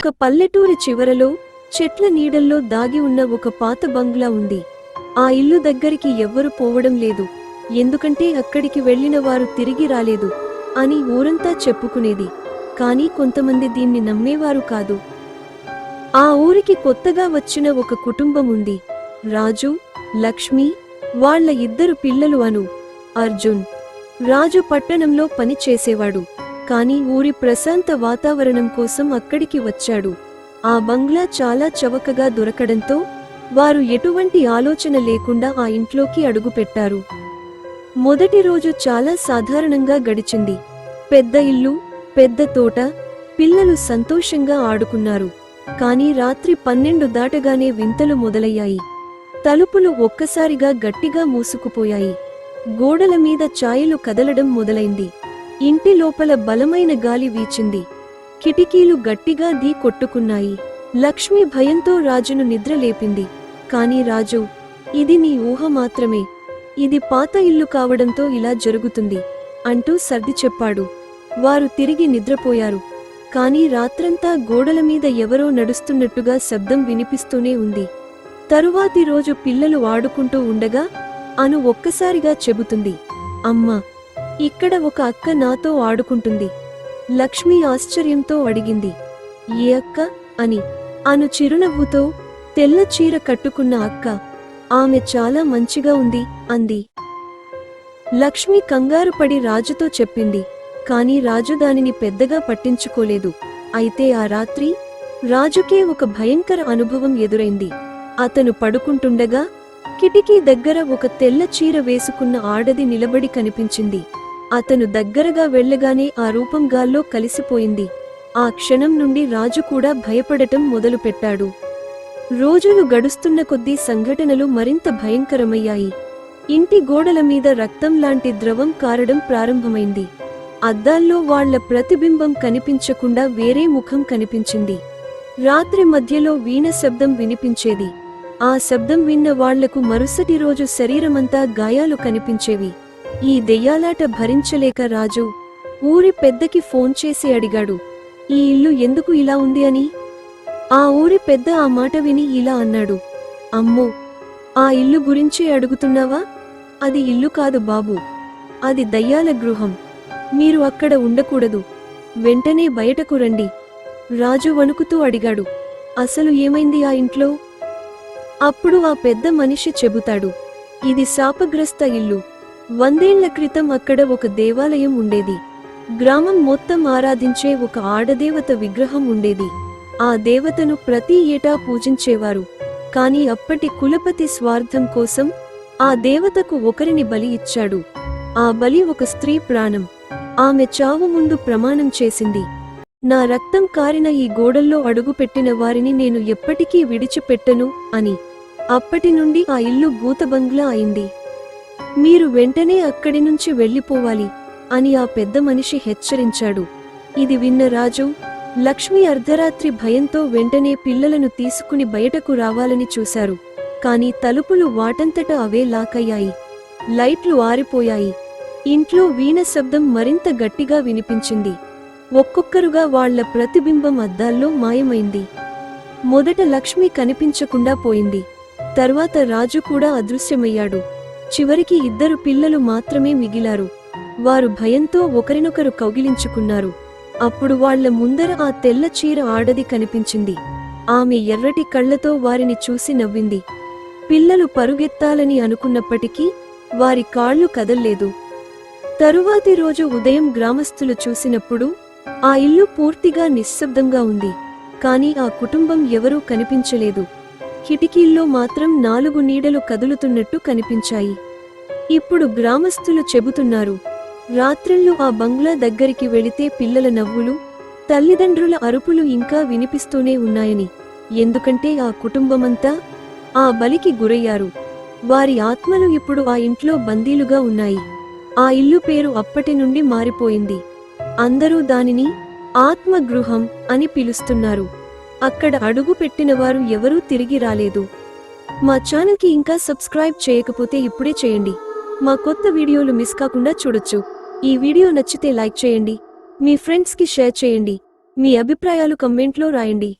ఒక పల్లెటూరి చివరలో చెట్ల నీడల్లో దాగి ఉన్న ఒక పాత బంగ్లా ఉంది. ఆ ఇల్లు దగ్గరికి ఎవ్వరు పోవడం లేదు. ఎందుకంటే అక్కడికి వెళ్ళిన వారు తిరిగి రాలేదు అని ఊరంతా చెప్పుకునేది. కానీ కొంతమంది దీన్ని నమ్మేవారు కాదు. ఆ ఊరికి కొత్తగా వచ్చిన ఒక కుటుంబం ఉంది. రాజు లక్ష్మి వాళ్ళ ఇద్దరు పిల్లలు అను అర్జున్. రాజు పట్టణంలో పని చేసేవాడు. కాని ఊరి ప్రశాంత వాతావరణం కోసం అక్కడికి వచ్చాడు. ఆ బంగ్లా చాలా చవకగా దొరకడంతో వారు ఎటువంటి ఆలోచన లేకుండా ఆ ఇంట్లోకి అడుగుపెట్టారు. మొదటి రోజు చాలా సాధారణంగా గడిచింది. పెద్ద ఇల్లు పెద్ద తోట పిల్లలు సంతోషంగా ఆడుకున్నారు. కాని రాత్రి పన్నెండు దాటగానే వింతలు మొదలయ్యాయి. తలుపులు ఒక్కసారిగా గట్టిగా మూసుకుపోయాయి. గోడల మీద ఛాయలు కదలడం మొదలైంది. ఇంటి లోపల బలమైన గాలి వీచింది. కిటికీలు గట్టిగా దీ కొట్టుకున్నాయి. లక్ష్మి భయంతో రాజును నిద్రలేపింది కాని రాజు ఇది నీ ఊహ మాత్రమే. ఇది పాత ఇల్లు కావడంతో ఇలా జరుగుతుంది అంటూ సర్ది చెప్పాడు. వారు తిరిగి నిద్రపోయారు. కాని రాత్రంతా గోడల మీద ఎవరో నడుస్తున్నట్టుగా శబ్దం వినిపిస్తూనే ఉంది. తరువాతి రోజు పిల్లలు ఆడుకుంటూ ఉండగా అను ఒక్కసారిగా చెబుతుంది. అమ్మా! ఇక్కడ ఒక అక్క నాతో ఆడుకుంటుంది. లక్ష్మి ఆశ్చర్యంతో అడిగింది. ఏ అక్క? అని. అను చిరునవ్వుతో తెల్ల చీర కట్టుకున్న అక్క. ఆమె చాలా మంచిగా ఉంది అంది. లక్ష్మి కంగారు పడి రాజుతో చెప్పింది. కాని రాజు దానిని పెద్దగా పట్టించుకోలేదు. అయితే ఆ రాత్రి రాజుకే ఒక భయంకర అనుభవం ఎదురైంది. అతను పడుకుంటుండగా కిటికీ దగ్గర ఒక తెల్ల చీర వేసుకున్న ఆడది నిలబడి కనిపించింది. అతను దగ్గరగా వెళ్ళగానే ఆ రూపం గాల్లో కలిసిపోయింది. ఆ క్షణం నుండి రాజు కూడా భయపడటం మొదలుపెట్టాడు. రోజులు గడుస్తున్న కొద్దీ సంఘటనలు మరింత భయంకరమయ్యాయి. ఇంటి గోడల మీద రక్తం లాంటి ద్రవం కారడం ప్రారంభమైంది. అద్దాల్లో వాళ్ళ ప్రతిబింబం కనిపించకుండా వేరే ముఖం కనిపించింది. రాత్రి మధ్యలో వీణ శబ్దం వినిపించేది. ఆ శబ్దం విన్న వాళ్ళకు మరుసటి రోజు శరీరమంతా గాయాలు కనిపించేవి. ఈ దెయ్యాలాట భరించలేక రాజు ఊరి పెద్దకి ఫోన్ చేసి అడిగాడు ఈ ఇల్లు ఎందుకు ఇలా ఉంది అని? ఆ ఊరి పెద్ద ఆ మాట విని ఇలా అన్నాడు అమ్మో ఆ ఇల్లు గురించి అడుగుతున్నావా? అది ఇల్లు కాదు బాబు అది దయ్యాల గృహం. మీరు అక్కడ ఉండకూడదు వెంటనే బయటకు రండి. రాజు వణుకుతూ అడిగాడు అసలు ఏమైంది ఆ ఇంట్లో? అప్పుడు ఆ పెద్ద మనిషి చెబుతాడు ఇది శాపగ్రస్త ఇల్లు. వందేళ్ళ క్రితం అక్కడ ఒక దేవాలయం ఉండేది. గ్రామం మొత్తం ఆరాధించే ఒక ఆడదేవత విగ్రహం ఉండేది. ఆ దేవతను ప్రతి ఏటా పూజించేవారు. కాని అప్పటి కులపతి స్వార్థం కోసం ఆ దేవతకు ఒకరిని బలి ఇచ్చాడు. ఆ బలి ఒక స్త్రీ ప్రాణం. ఆమె చావు ముందు ప్రమాణం చేసింది. నా రక్తం కారిన ఈ గోడల్లో అడుగుపెట్టిన వారిని నేను ఎప్పటికీ విడిచిపెట్టను అని అప్పటి నుండి ఆ ఇల్లు భూతబంగ్లా అయింది. మీరు వెంటనే అక్కడి నుంచి వెళ్ళిపోవాలి అని ఆ పెద్ద మనిషి హెచ్చరించాడు. ఇది విన్న రాజు లక్ష్మి అర్ధరాత్రి భయంతో వెంటనే పిల్లలను తీసుకుని బయటకు రావాలని చూశారు. కాని తలుపులు వాటంతట అవే లాకయ్యాయి. లైట్లు ఆరిపోయాయి. ఇంట్లో వీణ శబ్దం మరింత గట్టిగా వినిపించింది. ఒక్కొక్కరుగా వాళ్ళ ప్రతిబింబం అద్దాల్లో మాయమైంది. మొదట లక్ష్మి కనిపించకుండా పోయింది. తర్వాత రాజు కూడా అదృశ్యమయ్యాడు. చివరికి ఇద్దరు పిల్లలు మాత్రమే మిగిలారు. వారు భయంతో ఒకరినొకరు కౌగిలించుకున్నారు. అప్పుడు వాళ్ళ ముందర ఆ తెల్ల చీర ఆడది కనిపించింది. ఆమె ఎర్రటి కళ్ళతో వారిని చూసి నవ్వింది. పిల్లలు పరుగెత్తాలని అనుకున్నప్పటికీ వారి కాళ్ళు కదల్లేదు. తరువాతి రోజు ఉదయం గ్రామస్తులు చూసినప్పుడు ఆ ఇల్లు పూర్తిగా నిశ్శబ్దంగా ఉంది. కాని ఆ కుటుంబం ఎవరూ కనిపించలేదు. కిటికీల్లో మాత్రం నాలుగు నీడలు కదులుతున్నట్టు కనిపించాయి. ఇప్పుడు గ్రామస్తులు చెబుతున్నారు రాత్రిళ్ళు ఆ బంగ్లా దగ్గరికి వెళితే పిల్లల నవ్వులు తల్లిదండ్రుల అరుపులు ఇంకా వినిపిస్తూనే ఉన్నాయని. ఎందుకంటే ఆ కుటుంబమంతా ఆ బలికి గురయ్యారు. వారి ఆత్మలు ఇప్పుడు ఆ ఇంట్లో బందీలుగా ఉన్నాయి. ఆ ఇల్లు పేరు అప్పటి నుండి మారిపోయింది. అందరూ దానిని ఆత్మగృహం అని పిలుస్తున్నారు. అక్కడ అడుగు పెట్టినవారు ఎవరూ తిరిగి రాలేదు. మా ఛానల్కి ఇంకా సబ్స్క్రైబ్ చేయకపోతే ఇప్పుడే చేయండి. మా కొత్త వీడియోలు మిస్ కాకుండా చూడొచ్చు. ఈ వీడియో నచ్చితే లైక్ చేయండి. మీ ఫ్రెండ్స్కి షేర్ చేయండి. మీ అభిప్రాయాలు కమెంట్లో రాయండి.